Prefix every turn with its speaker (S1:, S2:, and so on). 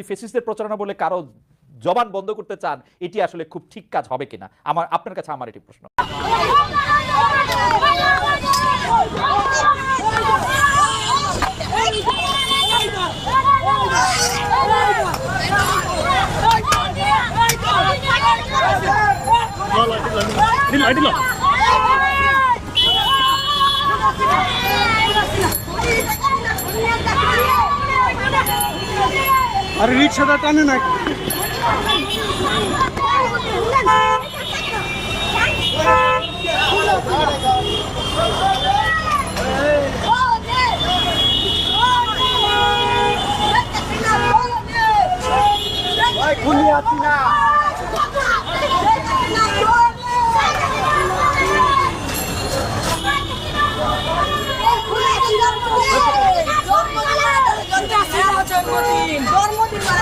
S1: যদি ফেসিসদের প্রচারণা বলে কারও জবান বন্ধ করতে চান এটি আসলে খুব ঠিক কাজ হবে কিনা আমার আপনার কাছে আমার এটি প্রশ্ন
S2: আরে রিক্সাটা টানে না খুলি আছি না
S3: জন্মদিন।